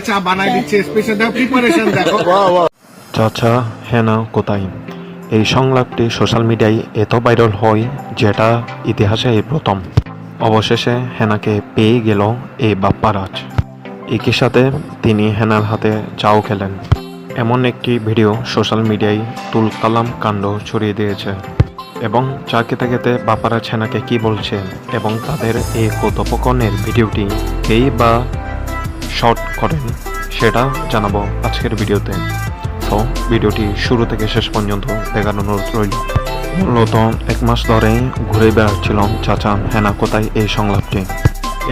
চা বানাই দিচ্ছে স্পেশাল দেখো প্রিপারেশন দেখো। চাচা হেনা কোথায় এই সংলাপটি সোশ্যাল মিডিয়ায় এত ভাইরাল হয় যেটা ইতিহাসে এই প্রথম। অবশেষে হেনাকে পেয়ে গেল এই বাপ্পারাজ। একই সাথে তিনি হেনার হাতে চাও খেলেন। এমন একটি ভিডিও সোশ্যাল মিডিয়ায় তুলকালাম কাণ্ড ছড়িয়ে দিয়েছে। এবং চা খেতে খেতে বাপ্পারাজ হেনাকে কি বলছে এবং তাদের এই কথোপকনের ভিডিওটি কেই বা শর্ট করেন, সেটা জানাব আজকের ভিডিওতে। তো, ভিডিওটি শুরু থেকে শেষ পর্যন্ত দেখার অনুরোধ রইল। মূলত এক মাস ধরে ঘুরে বেড়াচ্ছিলাম চাচা হেনা কোথায় এই সংলাপটি।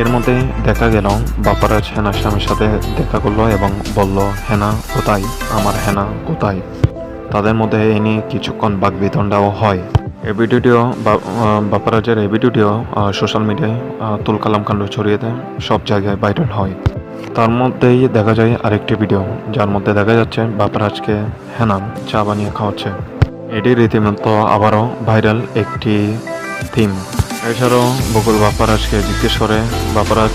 এর মধ্যে দেখা গেল, বাপারাজ হেনার স্বামীর সাথে দেখা করল এবং বলল, হেনা কোথায়? আমার হেনা কোথায়? তাদের মধ্যে এ নিয়ে কিছুক্ষণ বাগবিতণ্ডাও হয়। এই ভিডিওটিও বাপারাজের এই ভিডিওটিও সোশ্যাল মিডিয়ায় তুলকালাম কাণ্ড ছড়িয়ে দেয়, সব জায়গায় ভাইরাল হয়। তার মধ্যেই দেখা যায় আরেকটি ভিডিও, যার মধ্যে দেখা যাচ্ছে বাপরাজকে হেনান চা বানিয়ে খাওয়াচ্ছে। এটি রীতিমতো আবারও ভাইরাল একটি থিম। এছাড়াও বকুল বাপারাজকে জিজ্ঞেস করে বাপারাজ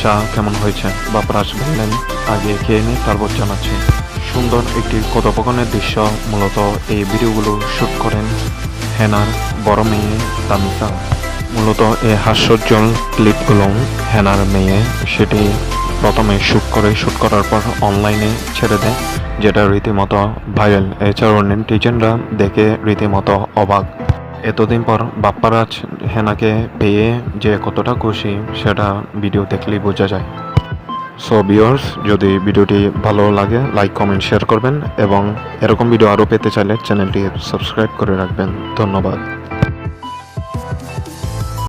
চা কেমন হয়েছে? বাপরাজ বললেন, আগে খেয়ে নিই তারপর জানাচ্ছি সুন্দর একটি কথোপকনের দৃশ্য মূলত এই ভিডিওগুলো শ্যুট করেন হেনার বড় মেয়ে তামিসা মূলত এই হাস্যোজ্জ্বল ক্লিপগুলো হেনার মেয়ে, সেটি প্রথমে শ্যুট করে শ্যুট করার পর অনলাইনে ছেড়ে দেয়, যেটা রীতিমতো ভাইরাল এছাড়াও নেটিজেনরা দেখে রীতিমতো অবাক। এতদিন পর বাপ্পারাজ হেনাকে পেয়ে যে কতটা খুশি, সেটা ভিডিও দেখলেই বোঝা যায়। সো ভিউয়ার্স যদি ভিডিওটি ভালো লাগে লাইক কমেন্ট শেয়ার করবেন এবং এরকম ভিডিও আরও পেতে চাইলে চ্যানেলটি সাবস্ক্রাইব করে রাখবেন। ধন্যবাদ।